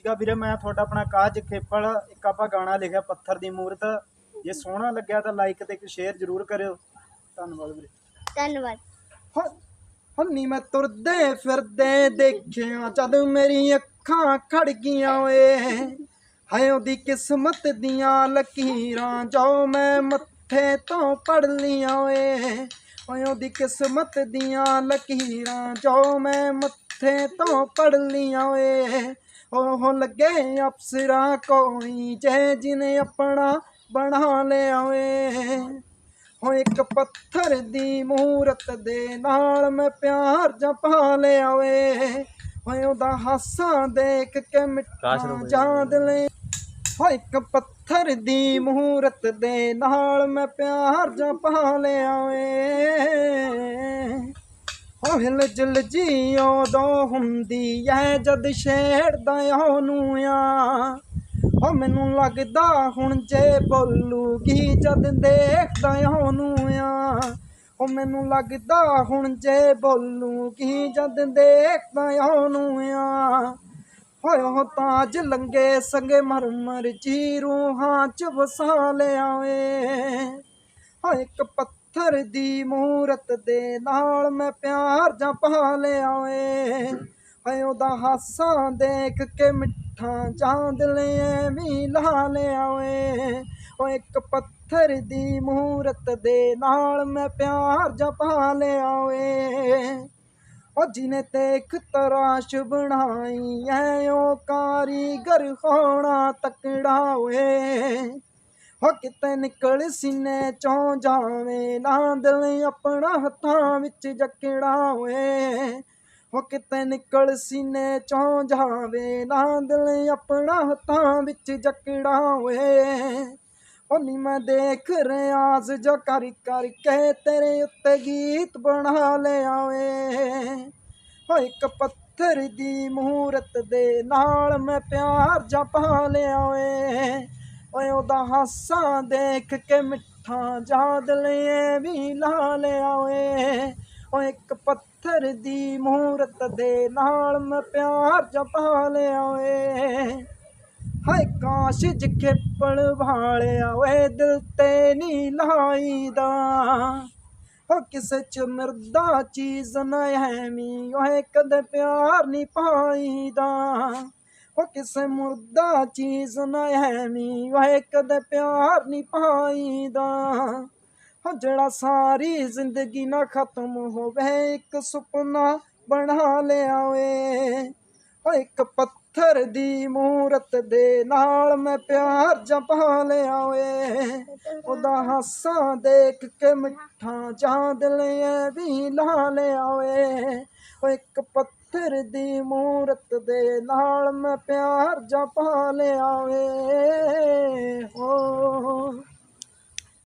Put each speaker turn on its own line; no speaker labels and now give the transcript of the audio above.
ਸੀਗਾ ਵੀਰੇ ਮੈਂ ਤੁਹਾਡਾ ਆਪਣਾ ਕਾਜ ਖੇਪਲ ਇੱਕ ਆਪਾਂ ਗਾਣਾ ਲਿਖਿਆ ਪੱਥਰ ਦੀ ਮੂਰਤ। ਜੇ ਸੋਹਣਾ ਲੱਗਿਆ ਤਾਂ ਲਾਈਕ ਤੇ ਇੱਕ ਸ਼ੇਅਰ ਜ਼ਰੂਰ ਕਰਿਓ। ਧੰਨਵਾਦ ਵੀਰੇ।
ਧੰਨਵਾਦ।
ਹੰਨੀ ਮੈਂ ਤੁਰਦੇ ਫਿਰਦੇ ਦੇਖਿਆ ਜਦ ਮੇਰੀ ਅੱਖਾਂ ਖੜ ਗਈਆਂ ਓਏ। ਹਾਏ ਉਹਦੀ ਕਿਸਮਤ ਦੀਆਂ ਲਕੀਰਾਂ ਜੋ ਮੈਂ ਮੱਥੇ ਤੋਂ ਪੜ ਲੀਆਂ ਓਏ। ਹਾਏ ਉਹਦੀ ਕਿਸਮਤ ਦੀਆਂ ਲਕੀਰਾਂ ਜੋ ਮੈਂ ਮੱਥੇ ਤੋਂ ਪੜ ਲੀਆਂ ਓਏ। ਉਹ ਲੱਗੇ ਅਪਸਰਾ ਕੋਈ ਜੇ ਜਿਨੇ ਆਪਣਾ ਬਣਾ ਲਿਆ ਓਏ। ਹੋ ਇੱਕ ਪੱਥਰ ਦੀ ਮੂਰਤ ਦੇ ਨਾਲ ਮੈਂ ਪਿਆਰ ਜਪਾ ਲਿਆ ਓਏ। ਹੋਏ ਉਹਦਾ ਹਾਸਾ ਦੇਖ ਕੇ ਮਿੱਠਾ ਜਾਂਦ ਲੈ। ਹੋ ਇੱਕ ਪੱਥਰ ਦੀ ਮੂਰਤ ਦੇ ਨਾਲ ਮੈਂ ਪਿਆਰ ਜਪਾ ਲਿਆ ਓਏ। ਹੋ ਹਿਲ ਜੀ ਉਦੋਂ ਹੁੰਦੀ ਐ, ਜਦ ਛੇੜਦਾ ਉਹਨੂੰ ਆ ਹੋ ਮੈਨੂੰ ਲੱਗਦਾ ਹੁਣ ਜੇ ਬੋਲੂਗੀ, ਜਦ ਦੇਖਦਾ ਉਹਨੂੰ ਆ ਹੋ ਮੈਨੂੰ ਲੱਗਦਾ ਹੁਣ ਜੇ ਬੋਲੂਗੀ, ਜਦ ਦੇਖਦਾ ਉਹਨੂੰ ਆ ਹੋਏ ਉਹ ਤਾਜ ਲੰਗੇ ਸੰਗੇ ਮਰਮਰ ਮਰ ਜੀ ਰੂਹਾਂ ਚ ਵਸਾ ਲਿਆ ਏ ਹੋ ਇੱਕ ਪੱਥਰ ਦੀ ਮੂਰਤ ਦੇ ਨਾਲ ਮੈਂ ਪਿਆਰ ਜਪਾ ਲਿਆ ਓਏ। ਹਾਏ, ਉਹਦਾ ਹਾਸਾ ਦੇਖ ਕੇ ਮਿੱਠਾ ਚਾਂਦ ਲੈ ਐਵੇਂ ਲਾ ਲਿਆ ਓਏ। ਓ ਇੱਕ ਪੱਥਰ ਦੀ ਮੂਰਤ ਦੇ ਨਾਲ ਮੈਂ ਪਿਆਰ ਜਪਾ ਲਿਆ ਓਏ। ਉਹ ਜਿਨੇ ਤੇਖ ਤਰਾਸ਼ ਬਣਾਈ ਐ ਓ ਕਾਰੀਗਰ ਹੋਣਾ ਤਕੜਾ ਓਏ। ਹੋ ਕਿਤੇ ਨਿਕਲ ਸੀਨੇ ਚੋਂ ਜਾਵੇ, ਨਾ ਦਿਲ ਆਪਣਾ ਹੱਥਾਂ ਵਿੱਚ ਜਕੜਾ ਹੋਏ। ਹੋ ਕਿਤੇ ਨਿਕਲ ਸੀਨੇ ਚੋਂ ਜਾਵੇ, ਨਾ ਦਿਲ ਆਪਣਾ ਹੱਥਾਂ ਵਿੱਚ ਜਕੜਾ ਹੋਏ। ਉਹ ਨੀ ਮੈਂ ਦੇਖ ਰਿਆਜ਼ ਜੋ ਕਰ ਕਰਕੇ ਤੇਰੇ ਉੱਤੇ ਗੀਤ ਬਣਾ ਲਿਆ ਓਏ। ਹੋ ਇੱਕ ਪੱਥਰ ਦੀ ਮੂਰਤ ਦੇ ਨਾਲ ਮੈਂ ਪਿਆਰ ਜਪਾ ਲਿਆ ਓਏ ਉਹਦਾ ਹਾਸਾ ਦੇਖ ਕੇ ਮਿੱਠਾ ਜਾਦ ਲੈ ਵੀ ਲਾ ਲਿਆ ਓਏ। ਓ ਇੱਕ ਪੱਥਰ ਦੀ ਮੂਰਤ ਦੇ ਨਾਲ ਮੈਂ ਪਿਆਰ ਜਪਾ ਲਿਆ ਓਏ। ਹਾਏ ਕਾਸ਼ ਜਿੱਕੇ ਪਲ ਵਾਲਿਆ ਓਏ, ਦਿਲ ਤੇ ਨੀ ਲਾਈਦਾ। ਹੋ ਕਿਸੇ ਚ ਮਰਦਾ ਚੀਜ਼ ਨਾ ਹੈ ਮੀ ਓਏ ਕਦੇ ਪਿਆਰ ਨਹੀਂ ਪਾਈਦਾ। ਹੋ ਕਿਸੇ ਮੁਰਦਾ ਚੀਜ਼ ਨਾ ਐਵੇਂ ਓਏ ਕਦੇ ਪਿਆਰ ਨਹੀਂ ਪਾਈਦਾ। ਹੋ ਜਿਹੜਾ ਸਾਰੀ ਜ਼ਿੰਦਗੀ ਨਾ ਖਤਮ ਹੋਵੇ, ਇੱਕ ਸੁਪਨਾ ਬਣਾ ਲਿਆ ਓਏ। ਓ ਇੱਕ ਪੱਥਰ ਦੀ ਮੂਰਤ ਦੇ ਨਾਲ ਮੈਂ ਪਿਆਰ ਜਪਾ ਲਿਆ ਓਏ। ਉਹਦਾ ਹਾਸਾ ਦੇਖ ਕੇ ਮਿੱਠਾ ਚਾਂਦ ਲਿਆ ਵੀ ਲਾ ਲਿਆ ਓਏ। ਓ ਇੱਕ ਪੱਥਰ ਦੀ ਮੂਰਤ ਦੇ ਨਾਲ ਮੈਂ ਪਿਆਰ ਜਪਾ ਲਿਆ ਓਏ ਹੋ।